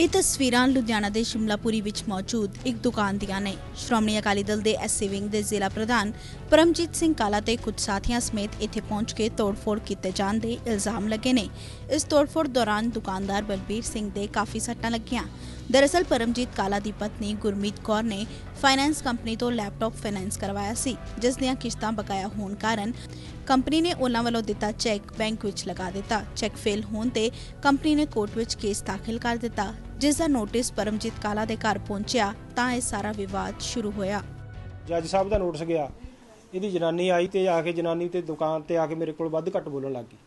ਇਹ ਤਸਵੀਰਾਂ ਲੁਧਿਆਣਾ ਦੇ ਸ਼ਿਮਲਾਪੁਰੀ ਵਿੱਚ ਮੌਜੂਦ ਇੱਕ ਦੁਕਾਨ ਦੀਆਂ ਨੇ। ਸ਼੍ਰੋਮਣੀ ਅਕਾਲੀ ਦਲ ਦੇ ਐਸਸੀ ਵਿੰਗ ਦੇ ਜ਼ਿਲ੍ਹਾ ਪ੍ਰਧਾਨ ਪਰਮਜੀਤ ਸਿੰਘ ਕਾਲਾ ਤੇ ਕੁਝ ਸਾਥੀਆਂ ਸਮੇਤ ਇੱਥੇ ਪਹੁੰਚ ਕੇ ਤੋੜਫੋੜ ਕੀਤੇ ਜਾਣ ਦੇ ਇਲਜ਼ਾਮ ਲੱਗੇ ਨੇ। ਇਸ ਤੋੜਫੋੜ ਦੌਰਾਨ ਦੁਕਾਨਦਾਰ ਬਲਬੀਰ ਸਿੰਘ ਦੇ ਕਾਫੀ ਸੱਟਾਂ ਲੱਗੀਆਂ। ਦਰਅਸਲ ਪਰਮਜੀਤ ਕਾਲਾ ਦੀ ਪਤਨੀ ਗੁਰਮੀਤ ਕੌਰ ਨੇ ਫਾਈਨੈਂਸ ਕੰਪਨੀ ਤੋਂ ਲੈਪਟਾਪ ਫਾਈਨੈਂਸ ਕਰਵਾਇਆ ਸੀ ਜਿਸ ਦੀਆਂ ਕਿਸ਼ਤਾਂ ਬਕਾਇਆ ਹੋਣ ਕਾਰਨ ਕੰਪਨੀ ਨੇ ਉਹਨਾਂ ਵੱਲੋਂ ਦਿੱਤਾ ਚੈੱਕ ਬੈਂਕ ਵਿੱਚ ਲਗਾ ਦਿੱਤਾ ਚੈੱਕ ਫੇਲ ਹੋਣ ਤੇ ਕੰਪਨੀ ਨੇ ਕੋਰਟ ਵਿੱਚ ਕੇਸ ਦਾਖਲ ਕਰ ਦਿੱਤਾ ਜਿਸ ਦਾ ਨੋਟਿਸ ਪਰਮਜੀਤ ਕਾਲਾ ਦੇ ਘਰ ਪਹੁੰਚਿਆ ਤਾਂ ਇਹ ਸਾਰਾ ਵਿਵਾਦ ਸ਼ੁਰੂ ਹੋਇਆ ਜੱਜ ਸਾਹਿਬ ਦਾ ਨੋਟਿਸ ਗਿਆ ਇਹਦੀ ਜਨਾਨੀ ਆਈ ਤੇ ਆ ਕੇ ਜਨਾਨੀ ਤੇ ਦੁਕਾਨ ਤੇ ਆ ਕੇ ਮੇਰੇ ਕੋਲ ਵੱਧ ਘੱਟ ਬੋਲਣ ਲੱਗ ਗਈ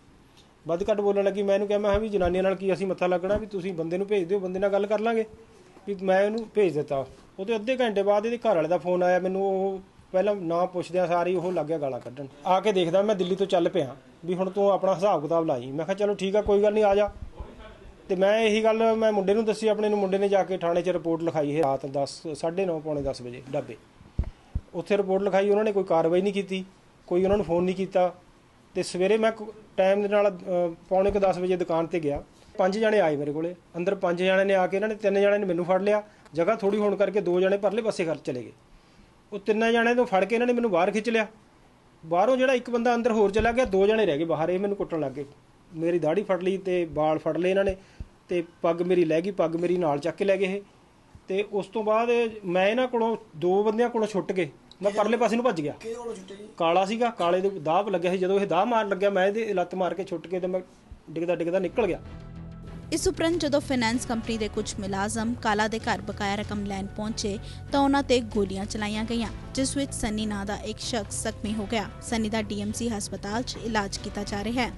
ਵੱਧ ਘੱਟ ਬੋਲਣ ਲੱਗੀ, ਮੈਂ ਇਹਨੂੰ ਕਿਹਾ, ਮੈਂ ਕਿਹਾ ਵੀ ਜਨਾਨੀਆਂ ਨਾਲ ਕੀ ਅਸੀਂ ਮੱਥਾ ਲੱਗਣਾ, ਵੀ ਤੁਸੀਂ ਬੰਦੇ ਨੂੰ ਭੇਜ ਦਿਓ, ਬੰਦੇ ਨਾਲ ਗੱਲ ਕਰ ਲਾਂਗੇ। ਵੀ ਮੈਂ ਇਹਨੂੰ ਭੇਜ ਦਿੱਤਾ। ਉਹਦੇ ਅੱਧੇ ਘੰਟੇ ਬਾਅਦ ਇਹਦੇ ਘਰ ਵਾਲੇ ਦਾ ਫੋਨ ਆਇਆ, ਮੈਨੂੰ ਉਹ ਪਹਿਲਾਂ ਨਾ ਪੁੱਛਦਿਆਂ ਸਾਰੀ ਉਹ ਲੱਗ ਗਿਆ ਗਾਲਾਂ ਕੱਢਣ। ਆ ਕੇ ਦੇਖਦਾ ਮੈਂ ਦਿੱਲੀ ਤੋਂ ਚੱਲ ਪਿਆ, ਵੀ ਹੁਣ ਤੂੰ ਆਪਣਾ ਹਿਸਾਬ ਕਿਤਾਬ ਲਾਈ। ਮੈਂ ਕਿਹਾ, ਚਲੋ ਠੀਕ ਆ, ਕੋਈ ਗੱਲ ਨਹੀਂ ਆ ਜਾ। ਤੇ ਮੈਂ ਇਹੀ ਗੱਲ ਮੈਂ ਮੁੰਡੇ ਨੂੰ ਦੱਸੀ, ਆਪਣੇ ਨੂੰ ਮੁੰਡੇ ਨੇ ਜਾ ਕੇ ਥਾਣੇ 'ਚ ਰਿਪੋਰਟ ਲਿਖਾਈ ਹੈ ਰਾਤ 10 9:30 ਪੌਣੇ 10 ਵਜੇ, ਡੱਬੇ। ਉੱਥੇ ਰਿਪੋਰਟ ਲਿਖਾਈ, ਉਹਨਾਂ ਨੇ ਕੋਈ ਕਾਰਵਾਈ ਨਹੀਂ ਕੀਤੀ, ਕੋਈ ਉਹਨਾਂ ਨੂੰ ਫੋਨ ਨਹੀਂ ਕੀਤਾ। ਤੇ ਸਵੇਰੇ ਮੈਂ ਟਾਈਮ ਦੇ ਨਾਲ ਅ, ਪੌਣੇ ਕੁ 10 ਵਜੇ ਦੁਕਾਨ ਤੇ ਗਿਆ। ਪੰਜ ਜਣੇ ਆਏ ਮੇਰੇ ਕੋਲੇ। ਅੰਦਰ ਪੰਜ ਜਣੇ ਨੇ ਆ ਕੇ ਇਹਨਾਂ ਨੇ ਤਿੰਨ ਜਣੇ ਨੇ ਮੈਨੂੰ ਫੜ ਲਿਆ। ਜਗ੍ਹਾ ਥੋੜੀ ਹੋਣ ਕਰਕੇ ਦੋ ਜਣੇ ਪਰਲੇ ਪਾਸੇ ਘਰ ਚਲੇ ਗਏ। ਉਹ ਤਿੰਨਾਂ ਜਣਿਆਂ ਤੋਂ ਫੜ ਕੇ ਇਹਨਾਂ ਨੇ ਮੈਨੂੰ ਬਾਹਰ ਖਿੱਚ ਲਿਆ। ਬਾਹਰੋਂ ਜਿਹੜਾ ਇੱਕ ਬੰਦਾ ਅੰਦਰ ਹੋਰ ਚਲਾ ਗਿਆ ਦੋ ਜਣੇ ਰਹਿ ਗਏ ਬਾਹਰ। ਇਹ ਮੈਨੂੰ ਕੁੱਟਣ ਲੱਗ ਗਏ। ਮੇਰੀ ਦਾੜੀ ਫੜ ਲਈ ਤੇ ਵਾਲ ਫੜ ਲਏ ਇਹਨਾਂ ਨੇ ਤੇ ਪੱਗ ਮੇਰੀ ਲੈ ਗਈ ਪੱਗ ਮੇਰੀ ਨਾਲ ਚੱਕ ਕੇ ਲੈ ਗਏ ਇਹ। ਤੇ ਉਸ ਤੋਂ ਬਾਅਦ ਮੈਂ ਇਹਨਾਂ ਕੋਲੋਂ ਦੋ ਬੰਦਿਆਂ ਕੋਲੋਂ ਛੁੱਟ ਕੇ ਮੈਂ ਪਰਲੇ ਪਾਸੇ ਨੂੰ ਭੱਜ ਗਿਆ। ਕਿਹਦੇ ਕੋਲੋਂ ਛੁੱਟੇ ਜੀ? ਕਾਲਾ ਸੀਗਾ ਕਾਲੇ ਦੇ ਦਾਬ ਲੱਗਿਆ ਸੀ। ਜਦੋਂ ਇਹ ਦਾਬ ਮਾਰਨ ਲੱਗਿਆ ਮੈਂ ਇਹਦੇ ਲੱਤ ਮਾਰ ਕੇ ਛੁੱਟ ਕੇ ਤੇ ਮੈਂ ਡਿੱਗਦਾ ਡਿੱਗਦਾ ਨਿਕਲ ਗਿਆ। ਇਸ ਉਪਰੰਤ ਜਦੋਂ ਫਾਈਨੈਂਸ ਕੰਪਨੀ ਦੇ ਕੁਝ ਮੁਲਾਜ਼ਮ ਕਾਲਾ ਦੇ ਘਰ ਬਕਾਇਆ ਰਕਮ ਲੈਣ ਪਹੁੰਚੇ ਤਾਂ ਉਹਨਾਂ ਤੇ ਗੋਲੀਆਂ ਚਲਾਈਆਂ ਗਈਆਂ ਜਿਸ ਵਿੱਚ ਸਨੀ ਨਾਂ ਦਾ ਇੱਕ ਸ਼ਖਸ ਜ਼ਖਮੀ ਹੋ ਗਿਆ। ਸਨੀ ਦਾ ਡੀਐਮਸੀ ਹਸਪਤਾਲ 'ਚ ਇਲਾਜ ਕੀਤਾ ਜਾ ਰਿਹਾ ਹੈ।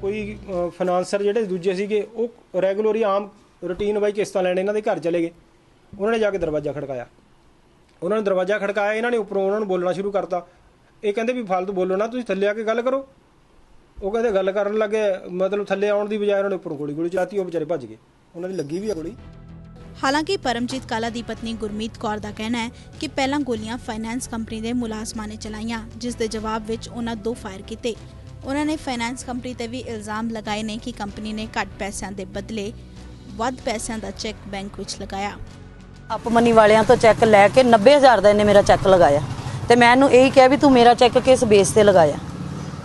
ਕੋਈ ਫਾਈਨਾਂਸਰ ਜਿਹੜੇ ਦੂਜੇ ਸੀਗੇ ਉਹ ਰੈਗੂਲਰੀ ਆਮ ਰੂਟੀਨ ਵਾਈ ਕਿਸ਼ਤਾਂ ਲੈਣ ਇਹਨਾਂ ਦੇ ਘਰ ਚਲੇ ਗਏ। ਉਹਨਾਂ ਨੇ ਜਾ ਕੇ ਦਰਵਾਜ਼ਾ ਖੜਕਾਇਆ। ਉਹਨਾਂ ਨੇ ਦਰਵਾਜ਼ਾ ਖੜਕਾਇਆ, ਇਹਨਾਂ ਨੇ ਉੱਪਰੋਂ ਉਹਨਾਂ ਨੂੰ ਬੋਲਣਾ ਸ਼ੁਰੂ ਕਰਤਾ। ਇਹ ਕਹਿੰਦੇ ਵੀ ਫालतू ਬੋਲੋ ਨਾ, ਤੁਸੀਂ ਥੱਲੇ ਆ ਕੇ ਗੱਲ ਕਰੋ। ਉਹ ਕਹਿੰਦੇ ਗੱਲ ਕਰਨ ਲੱਗੇ, ਮਤਲਬ ਥੱਲੇ ਆਉਣ ਦੀ ਬਜਾਏ ਉਹਨਾਂ ਨੇ ਉੱਪਰੋਂ ਗੋਲੀ ਗੋਲੀ ਚਲਾਤੀ ਉਹ ਵਿਚਾਰੇ ਭੱਜ ਗਏ। ਉਹਨਾਂ ਦੀ ਲੱਗੀ ਵੀ ਆ ਗੋਲੀ। ਹਾਲਾਂਕਿ ਪਰਮਜੀਤ ਕਾਲਾ ਦੀ ਪਤਨੀ ਗੁਰਮੀਤ ਕੌਰ ਦਾ ਕਹਿਣਾ ਹੈ ਕਿ ਪਹਿਲਾਂ ਗੋਲੀਆਂ ਫਾਈਨੈਂਸ ਕੰਪਨੀ ਦੇ ਮੁਲਾਜ਼ਮਾਂ ਨੇ ਚਲਾਈਆਂ, ਜਿਸ ਦੇ ਜਵਾਬ ਵਿੱਚ ਉਹਨਾਂ ਦੋ ਫਾਇਰ ਕੀਤੇ। ਉਹਨਾਂ ਨੇ ਫਾਈਨੈਂਸ ਕੰਪਨੀ ਤੇ ਵੀ ਇਲਜ਼ਾਮ ਲਗਾਏ ਨੇ ਕਿ ਕੰਪਨੀ ਨੇ ਘੱਟ ਪੈਸਿਆਂ ਦੇ ਬਦਲੇ ਵੱਧ ਪੈਸਿਆਂ ਦਾ ਚੈੱਕ ਬੈਂਕ ਵਿੱਚ ਲਗਾਇਆ। ਅਪਮਨੀ ਵਾਲਿਆਂ ਤੋਂ ਚੈੱਕ ਲੈ ਕੇ 90000 ਦਾ ਇਹਨੇ ਮੇਰਾ ਚੈੱਕ ਲਗਾਇਆ। ਤੇ ਮੈਂ ਇਹਨੂੰ ਇਹੀ ਕਿਹਾ ਵੀ ਤੂੰ ਮੇਰਾ ਚੈੱਕ ਕਿਸ ਬੇਸ ਤੇ ਲਗਾਇਆ।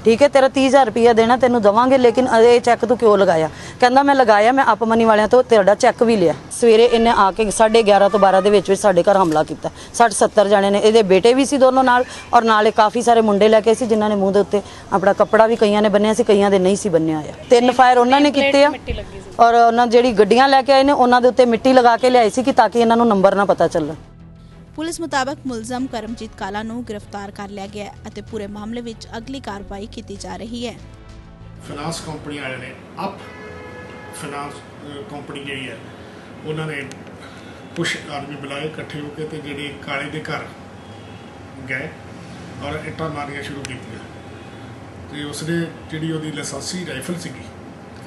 ਠੀਕ ਹੈ ਤੇਰਾ 30000 ਰੁਪਇਆ ਦੇਣਾ ਤੈਨੂੰ ਦਵਾਂਗੇ ਲੇਕਿਨ ਇਹ ਚੈੱਕ ਤੂੰ ਕਿਉਂ ਲਗਾਇਆ? ਕਹਿੰਦਾ ਮੈਂ ਲਗਾਇਆ ਮੈਂ ਅਪਮਨੀ ਵਾਲਿਆਂ ਤੋਂ ਤੁਹਾਡਾ ਚੈੱਕ ਵੀ ਲਿਆ। ਸਵੇਰੇ ਇਹਨੇ ਆ ਕੇ 11:30 ਤੋਂ 12 ਦੇ ਵਿੱਚ ਵਿੱਚ ਸਾਡੇ ਘਰ ਹਮਲਾ ਕੀਤਾ। 60 70 ਜਣੇ ਨੇ ਇਹਦੇ ਬੇਟੇ ਵੀ ਸੀ ਦੋਨੋਂ ਨਾਲ ਔਰ ਨਾਲੇ ਕਾਫੀ ਸਾਰੇ ਮੁੰਡੇ ਲੈ ਕੇ ਸੀ ਜਿਨ੍ਹਾਂ ਨੇ ਮੂੰਹ ਦੇ ਉੱਤੇ ਆਪਣਾ ਕੱਪੜਾ ਵੀ ਕਈਆਂ ਨੇ ਬੰਨਿਆ ਸੀ ਕਈਆਂ ਦੇ ਨਹੀਂ ਸੀ ਬੰਨਿਆ ਹੋਇਆ। ਤਿੰਨ ਫਾਇਰ ਉਹਨਾਂ ਨੇ ਕੀਤੇ ਆ। ਔਰ ਉਹਨਾਂ ਜਿਹੜੀ ਗੱਡੀਆਂ ਲੈ ਕੇ ਆਏ ਨੇ ਉਹਨਾਂ ਦੇ ਉੱਤੇ ਮਿੱਟੀ ਲਗਾ ਕੇ ਲਿਆਈ ਸੀ ਕਿ ਤਾਂ ਕਿ ਇਹਨਾਂ ਨੂੰ ਨੰਬਰ ਨਾ ਪਤਾ ਚੱਲਣ ਪੁਲਿਸ ਮੁਤਾਬਕ ਮੁਲਜ਼ਮ ਕਰਮਜੀਤ ਕਾਲਾ ਨੂੰ ਗ੍ਰਿਫਤਾਰ ਕਰ ਲਿਆ ਗਿਆ ਹੈ ਅਤੇ ਪੂਰੇ ਮਾਮਲੇ ਵਿੱਚ ਅਗਲੀ ਕਾਰਵਾਈ ਕੀਤੀ ਜਾ ਰਹੀ ਹੈ। ਫਾਈਨਾਂਸ ਕੰਪਨੀ ਵਾਲਿਆਂ ਨੇ ਅਪ ਫਾਈਨਾਂਸ ਕੰਪਨੀ ਜਿਹੜੀ ਹੈ ਉਹਨਾਂ ਨੇ ਕੁਝ ਆਦਮੀ ਬੁਲਾਏ ਇਕੱਠੇ ਹੋ ਕੇ ਤੇ ਜਿਹੜੇ ਕਾਲੇ ਦੇ ਘਰ ਗਏ ਔਰ ਇੱਟਾਂ ਮਾਰੀਆਂ ਸ਼ੁਰੂ ਕੀਤੀਆਂ। ਤੇ ਉਸਨੇ ਜਿਹੜੀ ਉਹਦੀ ਲਾਇਸੈਂਸੀ ਰਾਈਫਲ ਸੀਗੀ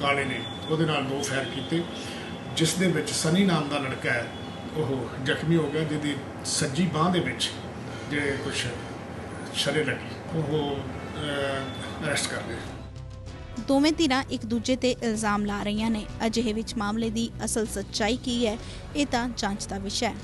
ਕਾਲੇ ਨੇ ਉਹਦੇ ਨਾਲ ਦੋ ਫਾਇਰ ਕੀਤੇ। ਜਿਸ ਦੇ ਵਿੱਚ ਸਨੀ ਨਾਮ ਦਾ ਲੜਕਾ ਹੈ, ਉਹ ਜ਼ਖਮੀ ਹੋ ਗਿਆ, ਜਿਹਦੀ ਸੱਜੀ ਬਾਹ ਦੇ ਵਿੱਚ ਜਿਹੜੇ ਕੁਝ ਸ਼ਰੇ ਲੱਗੀ, ਉਹ ਅਰੈਸਟ ਕਰ ਲਏ। ਦੋਵੇਂ ਧਿਰਾਂ ਇੱਕ ਦੂਜੇ ਤੇ ਇਲਜ਼ਾਮ ਲਾ ਰਹੀਆਂ ਨੇ। ਅਜਿਹੇ ਵਿੱਚ ਮਾਮਲੇ ਦੀ ਅਸਲ ਸੱਚਾਈ ਕੀ ਹੈ, ਇਹ ਤਾਂ ਜਾਂਚ ਦਾ ਵਿਸ਼ਾ ਹੈ।